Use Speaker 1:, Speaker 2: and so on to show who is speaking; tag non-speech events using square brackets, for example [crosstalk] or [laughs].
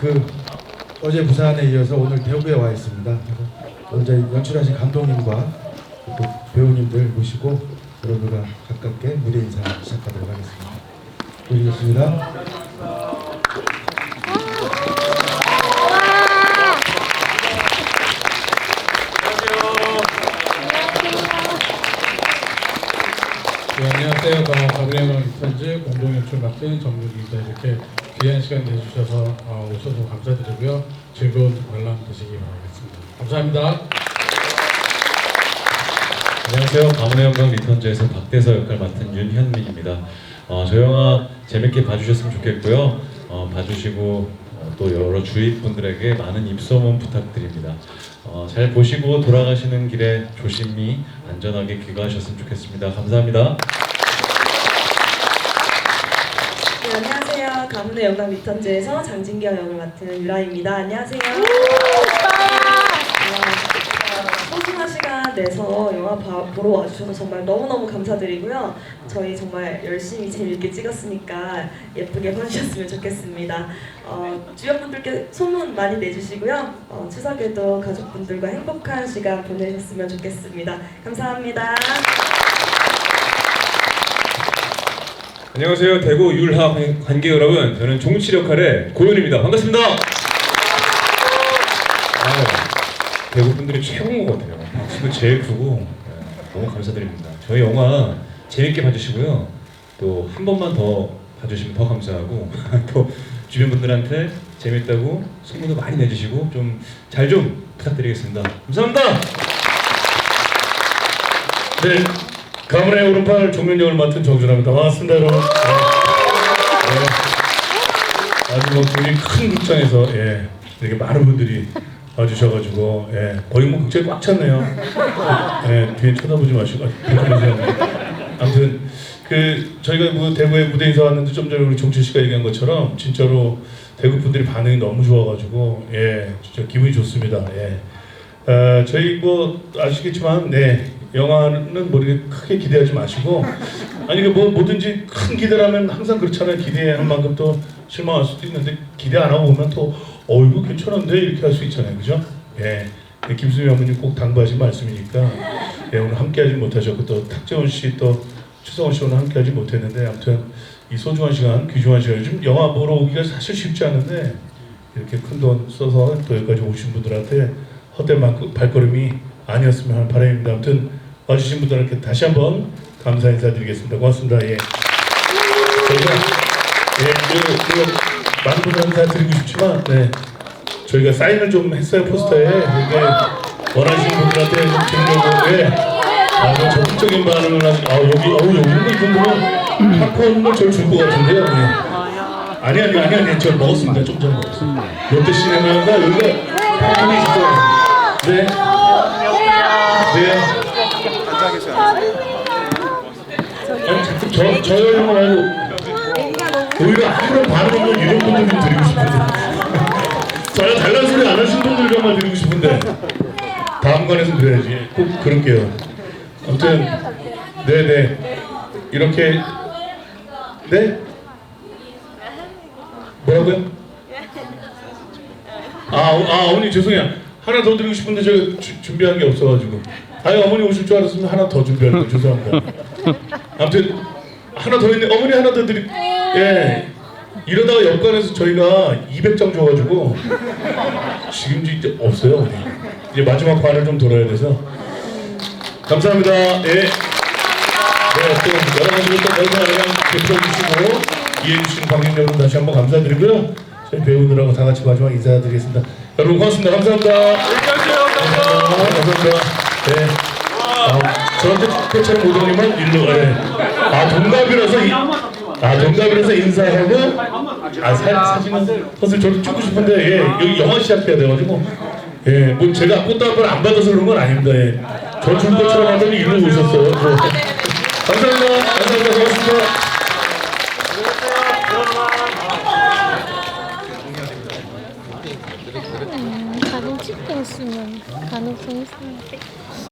Speaker 1: 그 어제 부산에 이어서 오늘 대구에 와 있습니다. 저희 연출하신 감독님과 또 배우님들 모시고 여러분과 가깝게 무대 인사 시작하도록 하겠습니다. 드리겠습니다.
Speaker 2: 안녕하세요. 가브리엘 리턴즈 공동연출 맡은 정국입니다. 이렇게 귀한 시간 내주셔서 어, 오셔서 감사드리고요. 즐거운 관람 되시기 바라겠습니다. 감사합니다.
Speaker 3: 안녕하세요. 가문의 영광 리턴즈에서 박대서 역할 맡은 윤현민입니다. 어, 저 영화 재밌게 봐주셨으면 좋겠고요. 어, 봐주시고 어, 또 여러 주위 분들에게 많은 입소문 부탁드립니다. 어, 잘 보시고 돌아가시는 길에 조심히 안전하게 귀가하셨으면 좋겠습니다. 감사합니다.
Speaker 4: 네, 안녕하세요. 가문의 영광 리턴즈에서 장진경 역을 맡은 유라입니다. 안녕하세요. 어, 소중한 시간 내서 영화 봐- 보러 와주셔서 정말 너무너무 감사드리고요. 저희 정말 열심히 재밌게 찍었으니까 예쁘게 봐주셨으면 좋겠습니다. 어, 주연분들께 소문 많이 내주시고요. 어, 추석에도 가족분들과 행복한 시간 보내셨으면 좋겠습니다. 감사합니다.
Speaker 5: 안녕하세요. 대구 율하 관계 여러분. 저는 종치 역할의 고현입니다. 반갑습니다. 아유, 대구 분들이 최고인 것 같아요. 박수도 제일 크고 네, 너무 감사드립니다. 저희 영화 재밌게 봐주시고요. 또 한 번만 더 봐주시면 더 감사하고 [laughs] 또 주변 분들한테 재밌다고 소문도 많이 내주시고 좀 잘좀 부탁드리겠습니다. 감사합니다.
Speaker 6: 네, 가문의 오른팔 종면역을 맡은 정준하입니다. 반갑습니다, 여러분. 네. 네. 아주 뭐 굉장히 큰 극장에서 예, 이렇게 많은 분들이 와주셔가지고 예, 거의 뭐 극장이 꽉 찼네요. 예, 뒤에 쳐다보지 마시고 아? 아무튼 그 저희가 뭐 대구에 무대 인사 왔는데 좀 전에 우리 종철 씨가 얘기한 것처럼 진짜로 대구 분들이 반응이 너무 좋아가지고 예, 진짜 기분이 좋습니다. 예. 어, 저희 뭐 아시겠지만 네 영화는 뭐 이렇게 크게 기대하지 마시고 아니 그뭐 뭐든지 큰 기대를 하면 항상 그렇잖아요. 기대한 만큼 또 실망할 수도 있는데 기대 안 하고 보면 또 어 이거 괜찮은데? 이렇게 할 수 있잖아요. 그죠? 예. 네, 김수미 어머님 꼭 당부하신 말씀이니까 예 오늘 함께하지 못하셨고 또 탁재원 씨또 추성원 씨 오늘 함께하지 못했는데 아무튼 이 소중한 시간 귀중한 시간 요즘 영화 보러 오기가 사실 쉽지 않은데 이렇게 큰 돈 써서 또 여기까지 오신 분들한테 헛된 말- 발걸음이 아니었으면 하는 바람입니다. 아무튼 와주신 분들께 다시 한번 감사 인사드리겠습니다. 고맙습니다. 예. 저희가 예, 그리고, 그리고 많은 분들한테 다 드리고 싶지만 네, 저희가 사인을 좀 했어요 포스터에 근데 원하시는 분들한테 좀 드리려고 예. 아주 적극적인 반응을 하시 아 여기 어우 여기 이 정도면 팝콘을 저줄것 같은데요. 예. 아니 아니 아니 아니 저 먹었습니다. 좀 전에 먹었습니다. 롯데 시네마가 여기가 팝콘이 있어요. 네. 네. 아니, 자꾸 저, 저요 형 말고 오히려 아무런 반응 없는 이런 분들 좀 드리고 싶은데. 저야 달란 소리 안 하신 분들만 드리고 싶은데. 다음 관에서 그래야지. 꼭 그럴게요. 아무튼 네네. 이렇게. 네? 뭐라고요? 아, 어- 아 어머니 죄송해요. 하나 더 드리고 싶은데 제가 주- 준비한 게 없어가지고 아니 어머니 오실 줄 알았으면 하나 더 준비할 거예요. 죄송합니다. 아무튼 하나 더 있네. 어머니 하나 더 드리 예. 이러다가 옆관에서 저희가 200장 줘가지고 지금 이제 없어요. 이제 마지막 관을 좀 돌아야 돼서. 감사합니다. 예. 네, 또 여러 가지로 또 넓은 아량 베풀어주시고 이해해주신 관객 여러분 다시 한번 감사드리고요. 저희 배우들하고 다 같이 마지막 인사드리겠습니다. 여러분 고맙습니다. 감사합니다. 감사합니다. 감사합니다 네. 아, 저한테 끝처럼 오더니만 일로 예. 아 동갑이라서 이, 아 동갑이라서 인사하고 아 사, 사진은 사실 저도 찍고 싶은데 예 여기 영화 시작해야 돼가지고. 예 뭐 제가 꽃다발을 안 받아서 그런 건 아닙니다. 예. 저줄 것처럼 하더니 일로 오셨어요. 뭐. 감사합니다. 감사합니다. 고맙습니다.
Speaker 7: 음, 찍고 왔으면 가능성이 있었는데.